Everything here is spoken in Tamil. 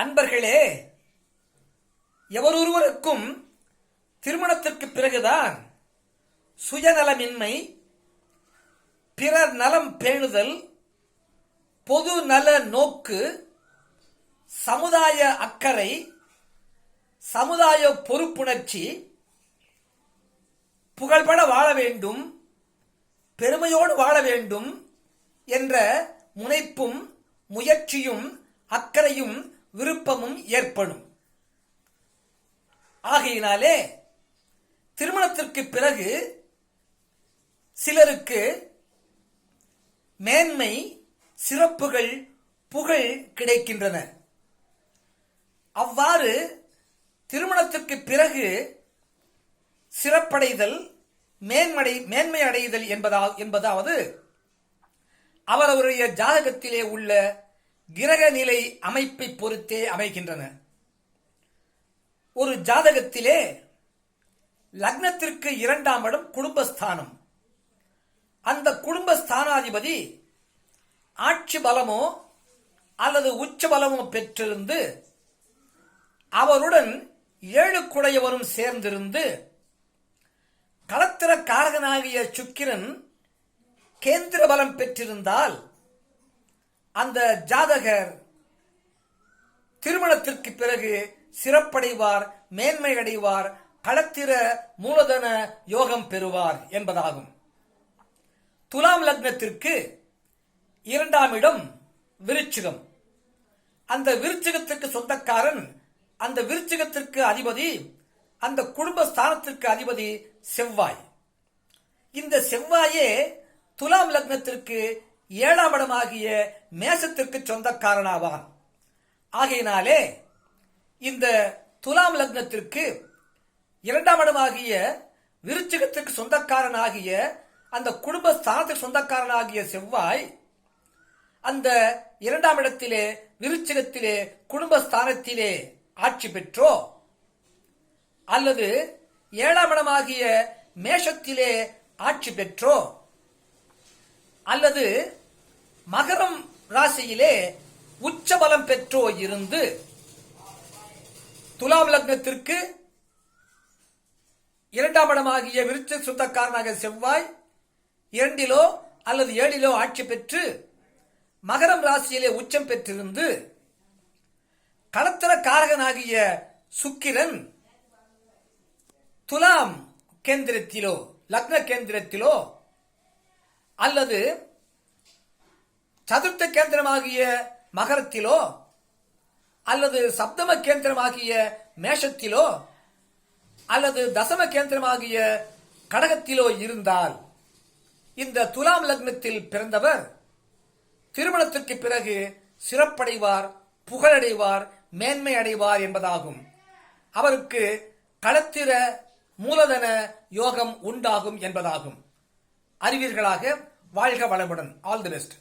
அன்பர்களே எவரொருவருக்கும் திருமணத்திற்கு பிறகுதான் சுயநலமின்மை பிறர் நலம் பேணுதல் பொது நல நோக்கு சமுதாய அக்கறை சமுதாய பொறுப்புணர்ச்சி புகழ்பட வாழ வேண்டும் பெருமையோடு வாழ வேண்டும் என்ற முனைப்பும் முயற்சியும் அக்கறையும் விருப்பமும் ஏற்படும். ஆகையினாலே திருமணத்திற்கு பிறகு சிலருக்கு மேன்மை சிறப்புகள் புகழ் கிடைக்கின்றன. அவ்வாறு திருமணத்திற்கு பிறகு சிறப்படைதல் மேன்மடை மேன்மை அடைதல் என்பதா என்பதாவது அவரவருடைய ஜாதகத்திலே உள்ள கிரக நிலை அமைப்பை பொறுத்தே அமைகின்றன. ஒரு ஜாதகத்திலே லக்னத்திற்கு இரண்டாம் இடம் குடும்பஸ்தானம். அந்த குடும்பஸ்தானாதிபதி ஆட்சி பலமோ அல்லது உச்ச பலமோ பெற்றிருந்து அவருடன் ஏழு குடையவரும் சேர்ந்திருந்து களத்திர காரகனாகிய சுக்கிரன் கேந்திர பலம் பெற்றிருந்தால் அந்த ஜாதகர் திருமணத்திற்கு பிறகு சிறப்படைவார் மேன்மை அடைவார் களத்திர மூலதன யோகம் பெறுவார் என்பதாகும். துலாம் லக்னத்திற்கு இரண்டாம் இடம் விருச்சிகம். அந்த விருச்சிகத்திற்கு சொந்தக்காரன் அந்த விருச்சிகத்திற்கு அதிபதி அந்த குடும்ப ஸ்தானத்திற்கு அதிபதி செவ்வாய். இந்த செவ்வாயே துலாம் லக்னத்திற்கு ஏழாம் இடமாகிய மேசத்திற்கு சொந்தக்காரனாவான். ஆகையினாலே இந்த துலாம் லக்னத்திற்கு இரண்டாம் இடமாகிய விருச்சிகத்திற்கு சொந்தக்காரனாகிய அந்த குடும்ப ஸ்தானத்திற்கு சொந்தக்காரனாகிய செவ்வாய் அந்த இரண்டாம் இடத்திலே விருச்சிகத்திலே குடும்பஸ்தானத்திலே ஆட்சி பெற்றோ அல்லது ஏழாம் இடமாகிய மேஷத்திலே ஆட்சி பெற்றோ அல்லது மகரம் ராசியிலே உச்சபலம் பெற்றோ இருந்து துலாம் லக்னத்திற்கு இரண்டாம் இடமாகிய விருச்ச சுத்தக்காரனாக செவ்வாய் இரண்டிலோ அல்லது ஏழிலோ ஆட்சி பெற்று மகரம் ராசியிலே உச்சம் பெற்றிருந்து களத்திர காரகனாகிய சுக்கிரன் துலாம் கேந்திரத்திலோ லக்ன கேந்திரத்திலோ அல்லது சதுர்த்த கேந்திரமாகிய மகரத்திலோ அல்லது சப்தம கேந்திரமாகிய மேஷத்திலோ அல்லது தசம கேந்திரமாகிய கடகத்திலோ இருந்தால் இந்த துலாம் லக்னத்தில் பிறந்தவர் திருமணத்திற்கு பிறகு சிறப்படைவார் புகழடைவார் மேன்மை அடைவார் என்பதாகும். அவருக்கு களத்திர மூலதன யோகம் உண்டாகும் என்பதாகும். அறிவீர்களாக வாழ்க வளமுடன். All the best